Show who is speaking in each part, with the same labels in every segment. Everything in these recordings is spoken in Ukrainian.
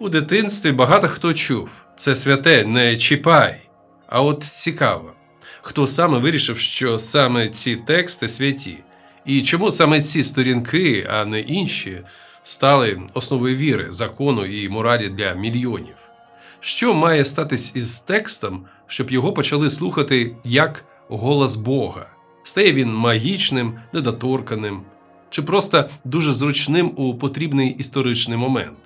Speaker 1: У дитинстві багато хто чув це святе, не чіпай. А от цікаво, хто саме вирішив, що саме ці тексти святі, і чому саме ці сторінки, а не інші, стали основою віри, закону і моралі для мільйонів. Що має статись із текстом, щоб його почали слухати як голос Бога? Стає він магічним, недоторканим, чи просто дуже зручним у потрібний історичний момент?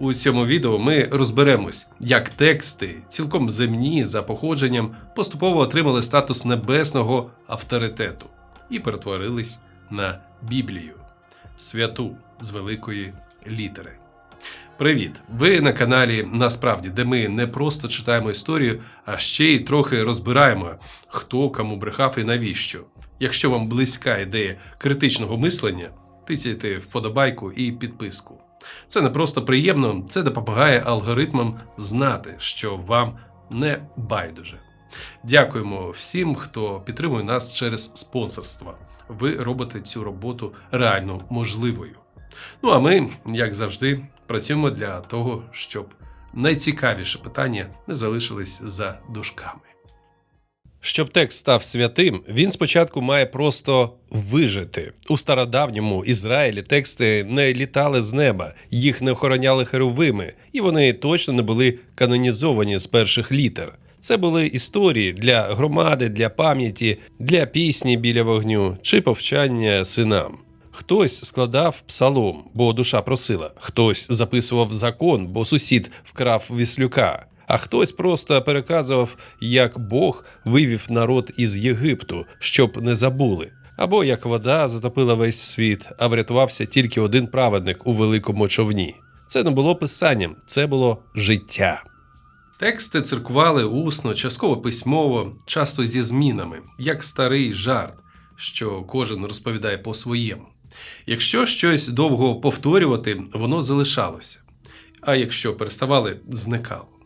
Speaker 1: У цьому відео ми розберемось, як тексти, цілком земні за походженням, поступово отримали статус небесного авторитету і перетворились на Біблію, святу з великої літери. Привіт! Ви на каналі Насправді, де ми не просто читаємо історію, а ще й трохи розбираємо, хто кому брехав і навіщо. Якщо вам близька ідея критичного мислення, тицяйте вподобайку і підписку. Це не просто приємно, це допомагає алгоритмам знати, що вам не байдуже. Дякуємо всім, хто підтримує нас через спонсорство. Ви робите цю роботу реально можливою. Ну а ми, як завжди, працюємо для того, щоб найцікавіші питання не залишились за дужками. Щоб текст став святим, він спочатку має просто вижити. У стародавньому Ізраїлі тексти не літали з неба, їх не охороняли херовими, і вони точно не були канонізовані з перших літер. Це були історії для громади, для пам'яті, для пісні біля вогню чи повчання синам. Хтось складав псалом, бо душа просила, хтось записував закон, бо сусід вкрав віслюка, а хтось просто переказував, як Бог вивів народ із Єгипту, щоб не забули. Або як вода затопила весь світ, а врятувався тільки один праведник у великому човні. Це не було писанням, це було життя. Тексти циркували усно, частково письмово, часто зі змінами, як старий жарт, що кожен розповідає по-своєму. Якщо щось довго повторювати, воно залишалося, а якщо переставали, зникало.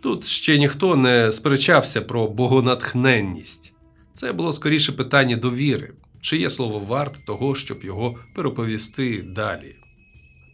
Speaker 1: Тут ще ніхто не сперечався про богонатхненність. Це було скоріше питання довіри, чи є слово варт того, щоб його переповісти далі.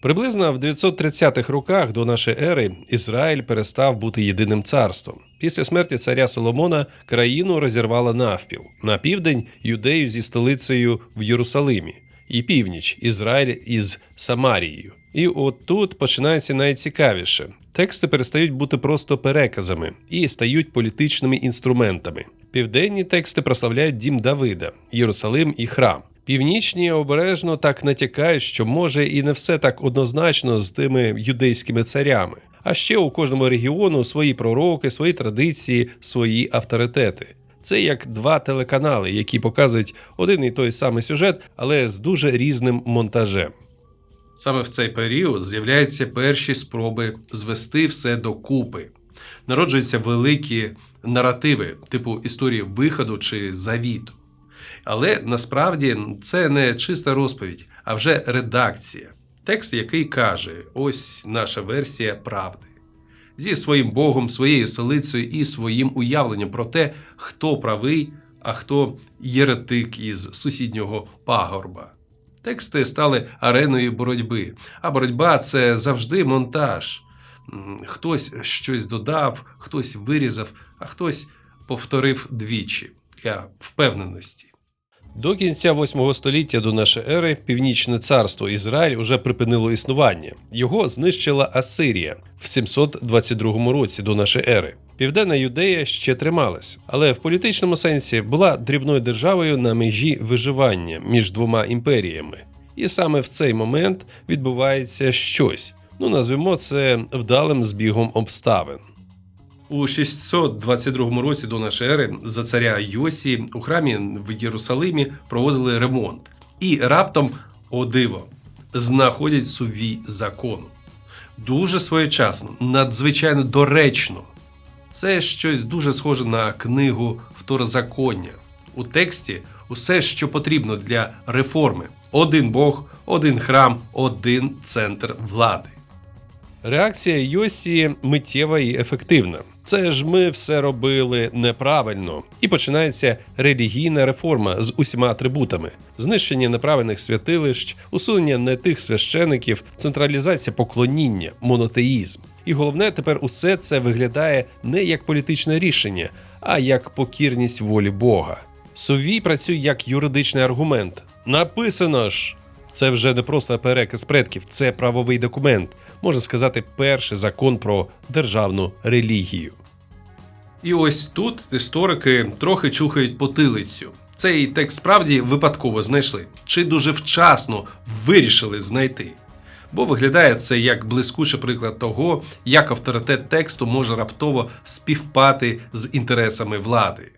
Speaker 1: Приблизно в 930-х роках до нашої ери Ізраїль перестав бути єдиним царством. Після смерті царя Соломона країну розірвала навпіл на південь юдею зі столицею в Єрусалимі, і північ Ізраїль із Самарією. І от тут починається найцікавіше. Тексти перестають бути просто переказами і стають політичними інструментами. Південні тексти прославляють дім Давида, Єрусалим і храм. Північні обережно так натякають, що може і не все так однозначно з тими юдейськими царями. А ще у кожному регіону свої пророки, свої традиції, свої авторитети. Це як два телеканали, які показують один і той самий сюжет, але з дуже різним монтажем. Саме в цей період з'являються перші спроби звести все докупи. Народжуються великі наративи, типу історії виходу чи завіту. Але насправді це не чиста розповідь, а вже редакція. Текст, який каже: ось наша версія правди. Зі своїм Богом, своєю столицею і своїм уявленням про те, хто правий, а хто єретик із сусіднього пагорба. Тексти стали ареною боротьби, а боротьба це завжди монтаж. Хтось щось додав, хтось вирізав, а хтось повторив двічі для впевненості. До кінця 8 століття до нашої ери північне царство Ізраїль уже припинило існування. Його знищила Асирія в 722 році до нашої ери. Південна Юдея ще трималась, але в політичному сенсі була дрібною державою на межі виживання між двома імперіями. І саме в цей момент відбувається щось. Ну назвемо це вдалим збігом обставин. У 622 році до нашої ери за царя Йосі у храмі в Єрусалимі проводили ремонт. І раптом, о диво, знаходять сувій закону. Дуже своєчасно, надзвичайно доречно. Це щось дуже схоже на книгу Второзаконня. У тексті усе, що потрібно для реформи: один Бог, один храм, один центр влади. Реакція Йосі миттєва і ефективна. Це ж ми все робили неправильно. І починається релігійна реформа з усіма атрибутами: знищення неправильних святилищ, усунення не тих священиків, централізація поклоніння, монотеїзм. І головне, тепер усе це виглядає не як політичне рішення, а як покірність волі Бога. Сувій працює як юридичний аргумент. Написано ж. Це вже не просто переказ предків, це правовий документ, можна сказати, перший закон про державну релігію. І ось тут історики трохи чухають потилицю. Цей текст справді випадково знайшли, чи дуже вчасно вирішили знайти. Бо виглядає це як блискучий приклад того, як авторитет тексту може раптово співпати з інтересами влади.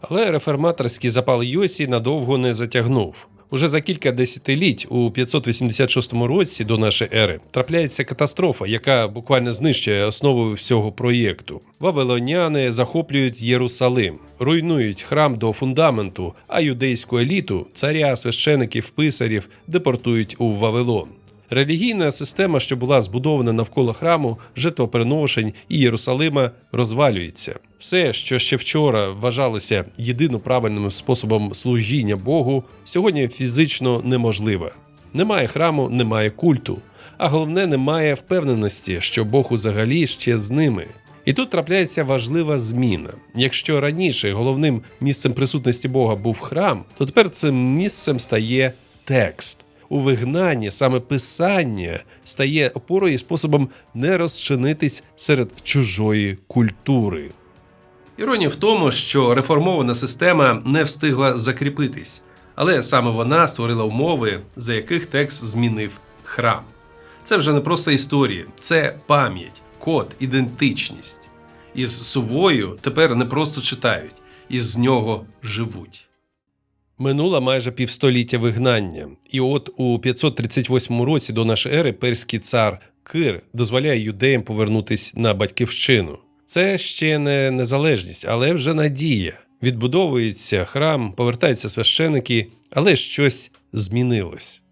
Speaker 1: Але реформаторський запал Йосі надовго не затягнув. Уже за кілька десятиліть у 586 році до нашої ери трапляється катастрофа, яка буквально знищує основу всього проєкту. Вавилоняни захоплюють Єрусалим, руйнують храм до фундаменту, а юдейську еліту, царя, священиків, писарів депортують у Вавилон. Релігійна система, що була збудована навколо храму, жертвоприношень і Єрусалима, розвалюється. Все, що ще вчора вважалося єдино правильним способом служіння Богу, сьогодні фізично неможливе. Немає храму, немає культу, а головне, немає впевненості, що Бог взагалі ще з ними. І тут трапляється важлива зміна. Якщо раніше головним місцем присутності Бога був храм, то тепер цим місцем стає текст. У вигнанні саме писання стає опорою і способом не розчинитись серед чужої культури. Іронія в тому, що реформована система не встигла закріпитись, але саме вона створила умови, за яких текст змінив храм. Це вже не просто історія, це пам'ять, код, ідентичність. Із сувою тепер не просто читають, із нього живуть. Минуло майже півстоліття вигнання, і от у 538 році до нашої ери перський цар Кир дозволяє юдеям повернутись на батьківщину. Це ще не незалежність, але вже надія. Відбудовується храм, повертаються священики, але щось змінилось.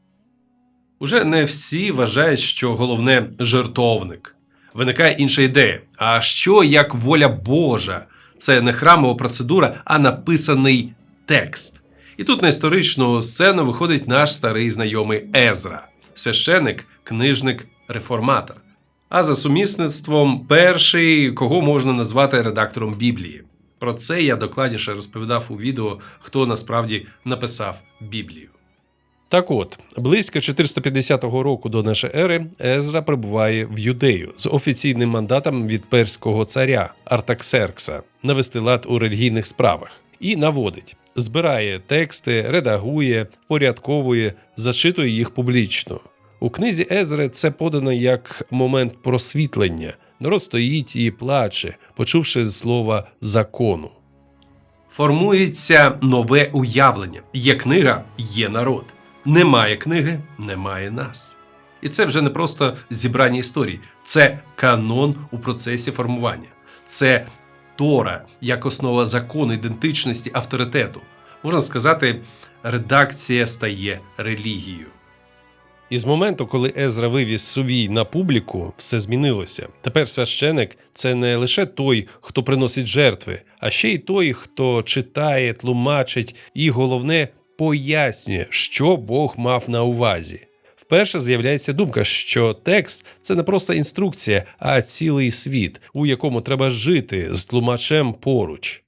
Speaker 1: Уже не всі вважають, що головне жертовник. Виникає інша ідея. А що як воля Божа? Це не храмова процедура, а написаний текст. І тут на історичну сцену виходить наш старий знайомий Езра, священик, книжник, реформатор. А за сумісництвом перший, кого можна назвати редактором Біблії. Про це я докладніше розповідав у відео, хто насправді написав Біблію. Так от, близько 450 року до нашої ери Езра прибуває в Юдею з офіційним мандатом від перського царя Артаксеркса навести лад у релігійних справах і наводить, збирає тексти, редагує, порядковує, зачитує їх публічно. У книзі Езри це подано як момент просвітлення. Народ стоїть і плаче, почувши слова закону. Формується нове уявлення: є книга, є народ. Немає книги, немає нас. І це вже не просто зібрання історій, це канон у процесі формування. Це Тора як основа закону, ідентичності, авторитету. Можна сказати, редакція стає релігією. І з моменту, коли Езра вивіз сувій на публіку, все змінилося. Тепер священик це не лише той, хто приносить жертви, а ще й той, хто читає, тлумачить і, головне, пояснює, що Бог мав на увазі. Вперше з'являється думка, що текст це не просто інструкція, а цілий світ, у якому треба жити з тлумачем поруч.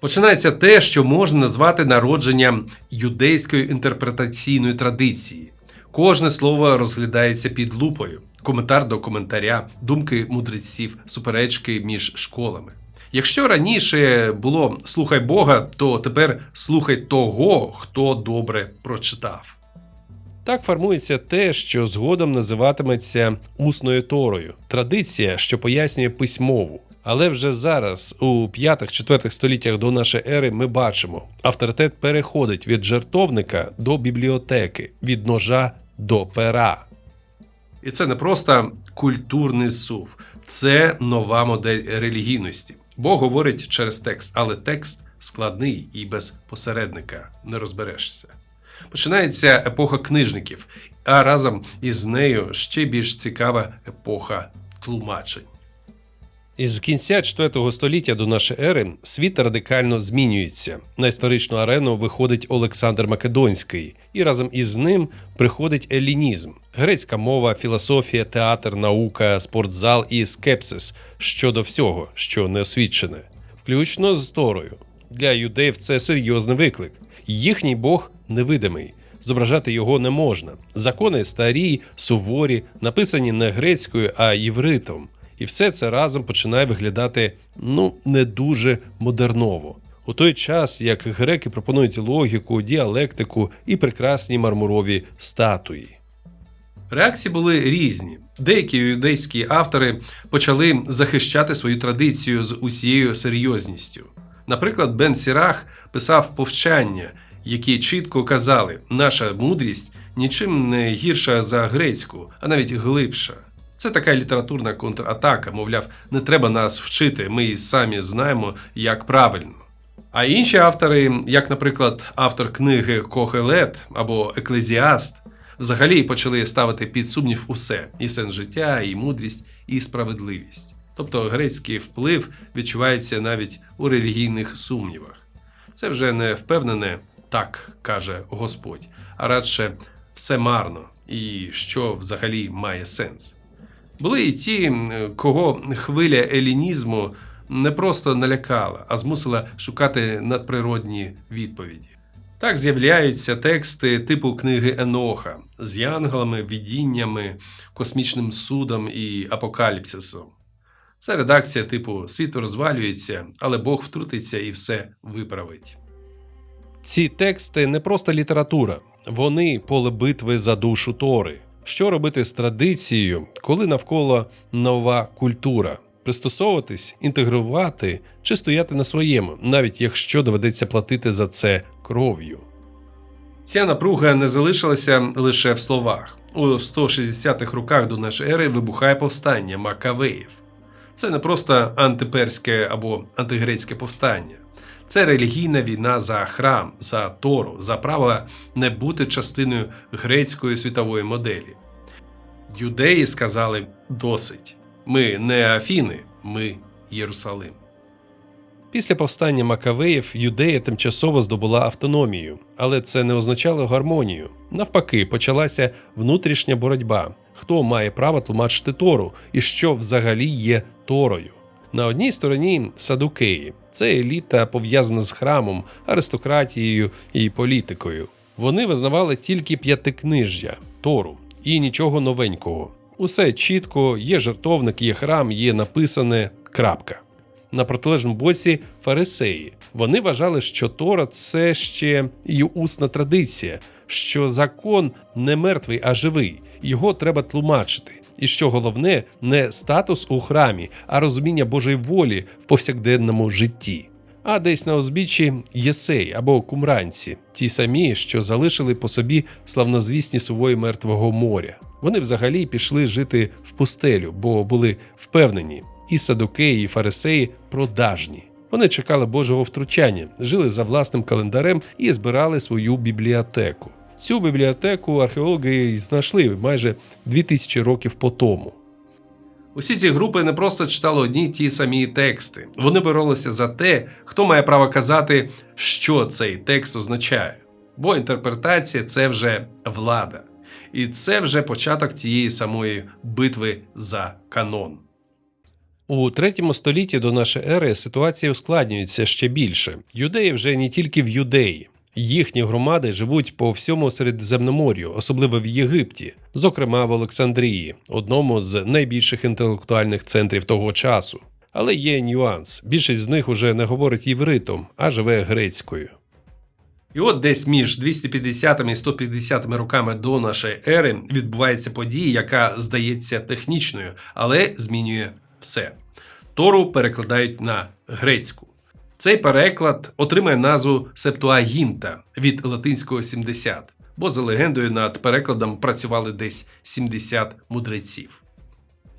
Speaker 1: Починається те, що можна назвати народженням юдейської інтерпретаційної традиції. Кожне слово розглядається під лупою, коментар до коментаря, думки мудреців, суперечки між школами. Якщо раніше було слухай Бога, то тепер слухай того, хто добре прочитав. Так формується те, що згодом називатиметься усною торою традиція, що пояснює письмову. Але вже зараз, у 5-4 століттях до нашої ери, ми бачимо, авторитет переходить від жертовника до бібліотеки, від ножа до пера. І це не просто культурний зсув, це нова модель релігійності. Бог говорить через текст, але текст складний і без посередника не розберешся. Починається епоха книжників, а разом із нею ще більш цікава епоха тлумачень. Із кінця 4 століття до нашої ери світ радикально змінюється. На історичну арену виходить Олександр Македонський, і разом із ним приходить елінізм, грецька мова, філософія, театр, наука, спортзал і скепсис щодо всього, що не освічене, включно з Торою. Для юдеїв це серйозний виклик. Їхній Бог невидимий. Зображати його не можна. Закони старі, суворі, написані не грецькою, а євритом. І все це разом починає виглядати ну не дуже модерново. У той час, як греки пропонують логіку, діалектику і прекрасні мармурові статуї. Реакції були різні. Деякі юдейські автори почали захищати свою традицію з усією серйозністю. Наприклад, Бен Сірах писав повчання, які чітко казали, наша мудрість нічим не гірша за грецьку, а навіть глибша. Це така літературна контратака, мовляв, не треба нас вчити, ми і самі знаємо, як правильно. А інші автори, як, наприклад, автор книги Кохелет або Еклезіаст, взагалі почали ставити під сумнів усе: і сенс життя, і мудрість, і справедливість. Тобто грецький вплив відчувається навіть у релігійних сумнівах. Це вже не впевнене, так каже Господь, а радше все марно і що взагалі має сенс. Були і ті, кого хвиля елінізму не просто налякала, а змусила шукати надприродні відповіді. Так з'являються тексти типу книги Еноха з янголами, видіннями, космічним судом і апокаліпсисом. Це редакція типу Світ розвалюється, але Бог втрутиться і все виправить. Ці тексти не просто література, вони поле битви за душу Тори. Що робити з традицією, коли навколо нова культура? Пристосовуватись, інтегрувати чи стояти на своєму, навіть якщо доведеться платити за це кров'ю. Ця напруга не залишилася лише в словах. У 160-х роках до нашої ери вибухає повстання Макавеїв. Це не просто антиперське або антигрецьке повстання. Це релігійна війна за храм, за Тору, за право не бути частиною грецької світової моделі. Юдеї сказали досить. Ми не Афіни, ми Єрусалим. Після повстання Макавеїв Юдея тимчасово здобула автономію, але це не означало гармонію. Навпаки, почалася внутрішня боротьба: хто має право тлумачити Тору і що взагалі є Торою. На одній стороні садукеї це еліта пов'язана з храмом, аристократією і політикою. Вони визнавали тільки п'ятикнижжя Тору і нічого новенького. Усе чітко, є жертовник, є храм, є написане крапка. На протилежному боці фарисеї. Вони вважали, що Тора це ще і усна традиція, що закон не мертвий, а живий, його треба тлумачити. І що головне, не статус у храмі, а розуміння Божої волі в повсякденному житті. А десь на узбіччі єсей або кумранці, ті самі, що залишили по собі славнозвісні сувої Мертвого моря. Вони взагалі пішли жити в пустелю, бо були впевнені, і садукеї, і фарисеї продажні. Вони чекали Божого втручання, жили за власним календарем і збирали свою бібліотеку. Цю бібліотеку археологи знайшли майже 2000 років по тому. Усі ці групи не просто читали одні й ті самі тексти. Вони боролися за те, хто має право казати, що цей текст означає. Бо інтерпретація це вже влада. І це вже початок тієї самої битви за канон. У третьому столітті до нашої ери ситуація ускладнюється ще більше. Юдеї вже не тільки в юдеї. Їхні громади живуть по всьому Середземномор'ю, особливо в Єгипті, зокрема в Олександрії, одному з найбільших інтелектуальних центрів того часу. Але є нюанс: більшість з них уже не говорить євритом, а живе грецькою. І от десь між 250 і 150 роками до нашої ери відбувається подія, яка здається технічною, але змінює все. Тору перекладають на грецьку. Цей переклад отримає назву Септуагінта від латинського 70, бо за легендою над перекладом працювали десь 70 мудреців.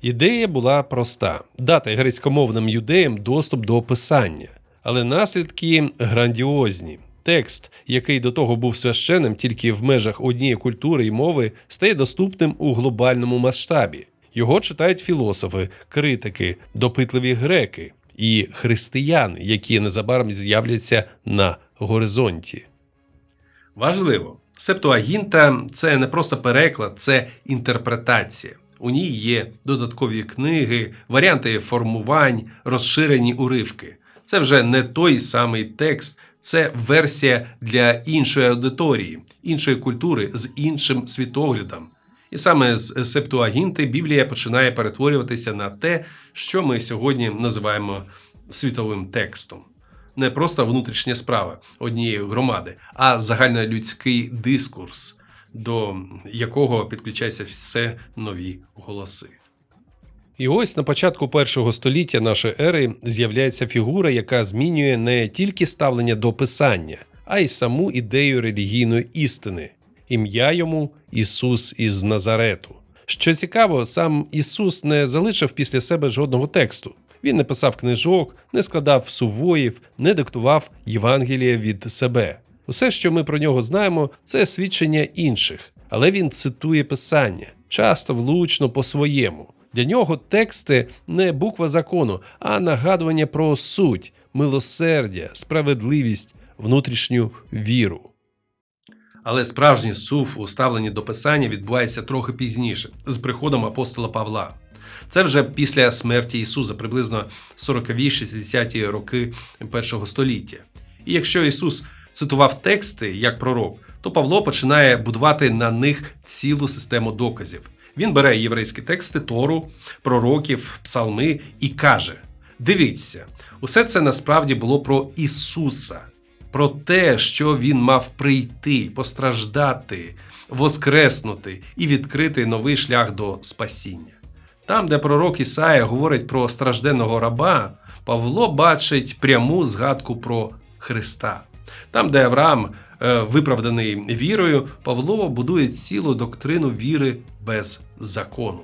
Speaker 1: Ідея була проста: дати грецькомовним юдеям доступ до описання, але наслідки грандіозні. Текст, який до того був священним тільки в межах однієї культури і мови, стає доступним у глобальному масштабі.
Speaker 2: Його читають філософи, критики, допитливі греки і християни, які незабаром з'являться на горизонті.
Speaker 1: Важливо, Септуагінта це не просто переклад, це інтерпретація. У ній є додаткові книги, варіанти формувань, розширені уривки. Це вже не той самий текст, це версія для іншої аудиторії, іншої культури з іншим світоглядом. І саме з Септуагінти Біблія починає перетворюватися на те, що ми сьогодні називаємо світовим текстом. Не просто внутрішня справа однієї громади, а загальнолюдський дискурс, до якого підключаються все нові голоси.
Speaker 2: І ось на початку першого століття нашої ери з'являється фігура, яка змінює не тільки ставлення до писання, а й саму ідею релігійної істини. Ім'я йому Ісус із Назарету. Що цікаво, сам Ісус не залишив після себе жодного тексту. Він не писав книжок, не складав сувоїв, не диктував Євангелія від себе. Усе, що ми про нього знаємо, це свідчення інших, але він цитує писання, часто влучно по-своєму. Для нього тексти не буква закону, а нагадування про суть, милосердя, справедливість, внутрішню віру.
Speaker 1: Але справжній сув у ставленні до писання відбувається трохи пізніше, з приходом апостола Павла. Це вже після смерті Ісуса, приблизно 40-60-ті роки першого століття. І якщо Ісус цитував тексти як пророк, то Павло починає будувати на них цілу систему доказів. Він бере єврейські тексти Тору, пророків, псалми і каже: Дивіться, усе це насправді було про Ісуса, про те, що Він мав прийти, постраждати, воскреснути і відкрити новий шлях до спасіння. Там, де пророк Ісая говорить про стражденного раба, Павло бачить пряму згадку про Христа. Там, де Авраам е, виправданий вірою, Павло будує цілу доктрину віри без закону.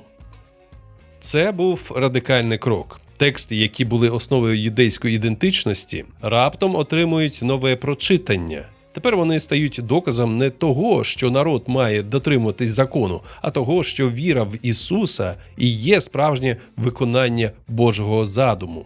Speaker 2: Це був радикальний крок. Тексти, які були основою юдейської ідентичності, раптом отримують нове прочитання. Тепер вони стають доказом не того, що народ має дотримуватись закону, а того, що віра в Ісуса і є справжнє виконання Божого задуму.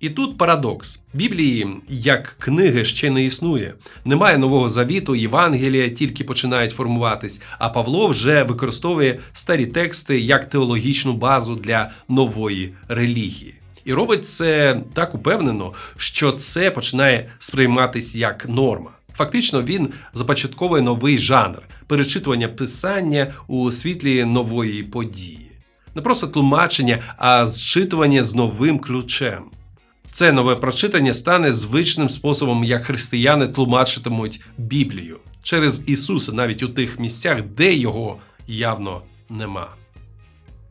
Speaker 1: І тут парадокс: Біблії як книги ще не існує. Немає нового завіту, Євангелія тільки починають формуватись. А Павло вже використовує старі тексти як теологічну базу для нової релігії. І робить це так упевнено, що це починає сприйматись як норма. Фактично, він започатковує новий жанр перечитування писання у світлі нової події. Не просто тлумачення, а зчитування з новим ключем. Це нове прочитання стане звичним способом, як християни тлумачитимуть Біблію через Ісуса, навіть у тих місцях, де його явно нема.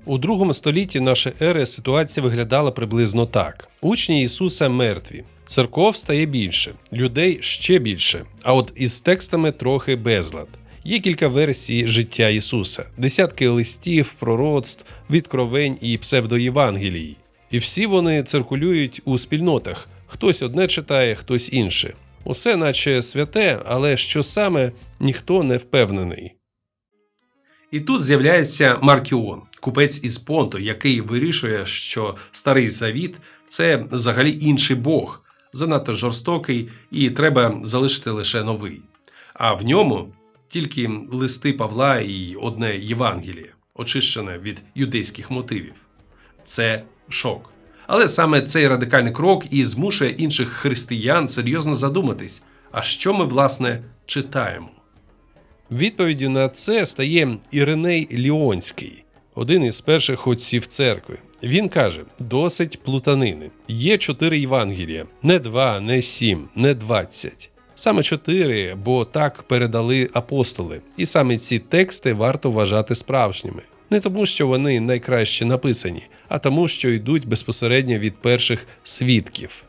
Speaker 2: У другому столітті нашої ери ситуація виглядала приблизно так: учні Ісуса мертві, церков стає більше, людей ще більше. А от із текстами трохи безлад. Є кілька версій життя Ісуса, десятки листів, пророцтв, відкровень і псевдоєвангелії. І всі вони циркулюють у спільнотах. Хтось одне читає, хтось інше. Усе наче святе, але що саме ніхто не впевнений.
Speaker 1: І тут з'являється Маркіон, купець із Понту, який вирішує, що старий завіт це взагалі інший Бог, занадто жорстокий, і треба залишити лише новий. А в ньому тільки листи Павла і одне Євангеліє, очищене від юдейських мотивів. Це шок. Але саме цей радикальний крок і змушує інших християн серйозно задуматись, а що ми власне читаємо.
Speaker 2: Відповіддю на це стає Іриней Ліонський, один із перших отців церкви. Він каже: досить плутанини. Є чотири Євангелія, не два, не сім, не двадцять. Саме чотири, бо так передали апостоли, і саме ці тексти варто вважати справжніми. Не тому, що вони найкраще написані, а тому, що йдуть безпосередньо від перших свідків.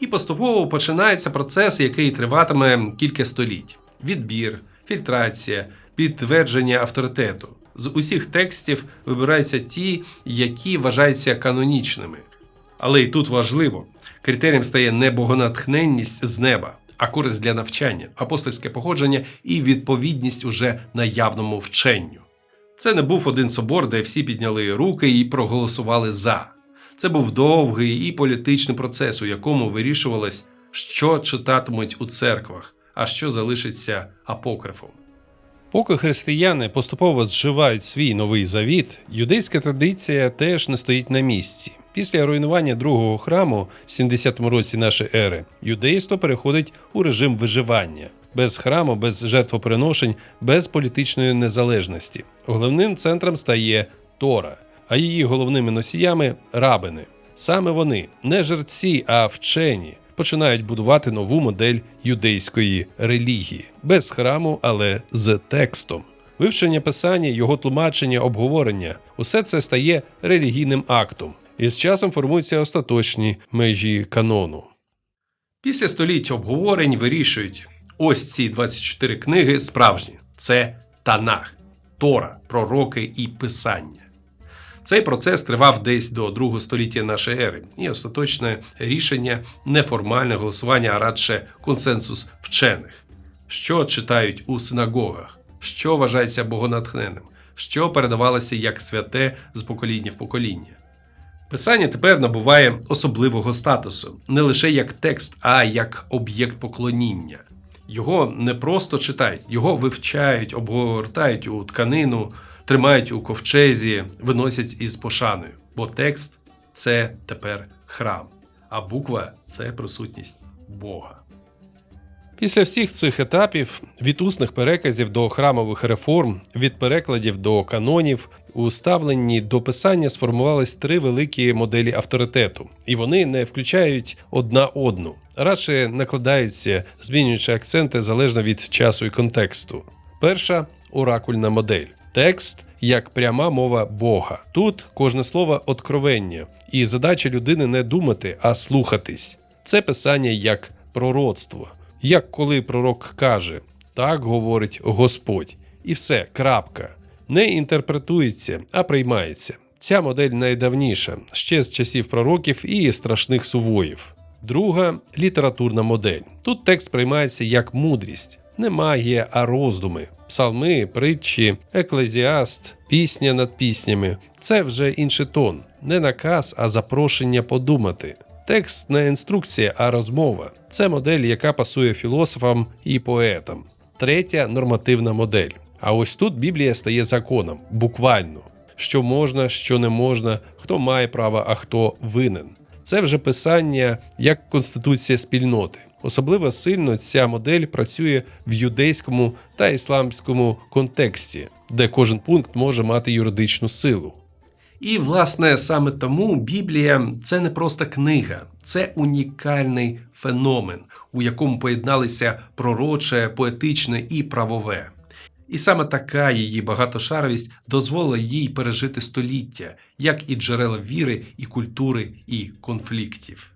Speaker 1: І поступово починається процес, який триватиме кілька століть: відбір, фільтрація, підтвердження авторитету. З усіх текстів вибираються ті, які вважаються канонічними. Але і тут важливо: критерієм стає не богонатхненність з неба, а користь для навчання, апостольське походження і відповідність уже наявному вченню. Це не був один собор, де всі підняли руки і проголосували за. Це був довгий і політичний процес, у якому вирішувалось, що читатимуть у церквах, а що залишиться апокрифом.
Speaker 2: Поки християни поступово зживають свій новий завіт, юдейська традиція теж не стоїть на місці. Після руйнування другого храму в 70-му році нашої ери юдейство переходить у режим виживання. Без храму, без жертвоприношень, без політичної незалежності. Головним центром стає Тора, а її головними носіями рабини. Саме вони, не жерці, а вчені, починають будувати нову модель юдейської релігії без храму, але з текстом. Вивчення писання, його тлумачення, обговорення усе це стає релігійним актом, і з часом формуються остаточні межі канону.
Speaker 1: Після століть обговорень вирішують: ось ці 24 книги справжні це Танах, Тора, пророки і Писання. Цей процес тривав десь до другого століття нашої ери, і остаточне рішення неформальне голосування, а радше консенсус вчених, що читають у синагогах, що вважається богонатхненним, що передавалося як святе з покоління в покоління. Писання тепер набуває особливого статусу не лише як текст, а як об'єкт поклоніння. Його не просто читають, його вивчають, обгортають у тканину, тримають у ковчезі, виносять із пошаною. Бо текст це тепер храм, а буква це присутність Бога.
Speaker 2: Після всіх цих етапів від усних переказів до храмових реформ, від перекладів до канонів, у ставленні до писання сформувались три великі моделі авторитету, і вони не включають одна одну, радше накладаються, змінюючи акценти залежно від часу і контексту. Перша оракульна модель. Текст як пряма мова Бога. Тут кожне слово откровення, і задача людини не думати, а слухатись. Це писання як пророцтво. Як коли пророк каже, так говорить Господь, і все, крапка. Не інтерпретується, а приймається. Ця модель найдавніша, ще з часів пророків і страшних сувоїв. Друга літературна модель. Тут текст приймається як мудрість, не магія, а роздуми. Псалми, притчі, еклезіаст, пісня над піснями це вже інший тон, не наказ, а запрошення подумати. Текст не інструкція, а розмова. Це модель, яка пасує філософам і поетам. Третя нормативна модель. А ось тут Біблія стає законом, буквально. Що можна, що не можна, хто має право, а хто винен. Це вже писання як конституція спільноти. Особливо сильно ця модель працює в юдейському та ісламському контексті, де кожен пункт може мати юридичну силу.
Speaker 1: І, власне, саме тому Біблія це не просто книга, це унікальний феномен, у якому поєдналися пророче, поетичне і правове. І саме така її багатошаровість дозволила їй пережити століття, як і джерела віри, і культури, і конфліктів.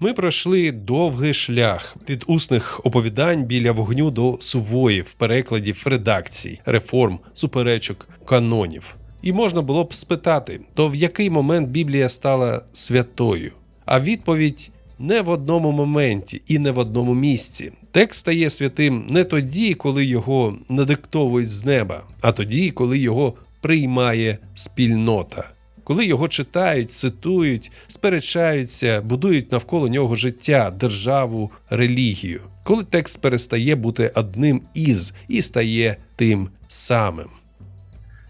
Speaker 2: Ми пройшли довгий шлях від усних оповідань біля вогню до сувоїв, перекладів, редакцій, реформ, суперечок, канонів. І можна було б спитати, то в який момент Біблія стала святою? А відповідь не в одному моменті і не в одному місці. Текст стає святим не тоді, коли його надиктовують з неба, а тоді, коли його приймає спільнота. Коли його читають, цитують, сперечаються, будують навколо нього життя, державу, релігію. Коли текст перестає бути одним із і стає тим самим.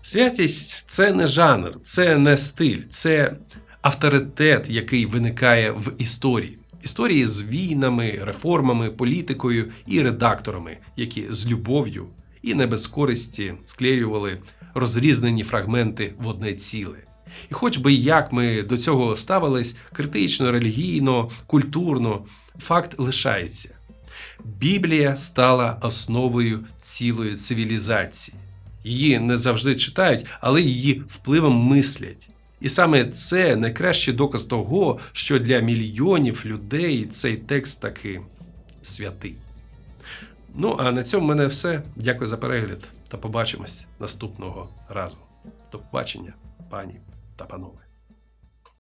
Speaker 1: Святість це не жанр, це не стиль, це авторитет, який виникає в історії. Історії з війнами, реформами, політикою і редакторами, які з любов'ю і не без користі склеювали розрізнені фрагменти в одне ціле. І хоч би як ми до цього ставились критично, релігійно, культурно, факт лишається. Біблія стала основою цілої цивілізації. Її не завжди читають, але її впливом мислять. І саме це найкращий доказ того, що для мільйонів людей цей текст таки святий. Ну а на цьому в мене все. Дякую за перегляд та побачимось наступного разу. До побачення, пані та панове.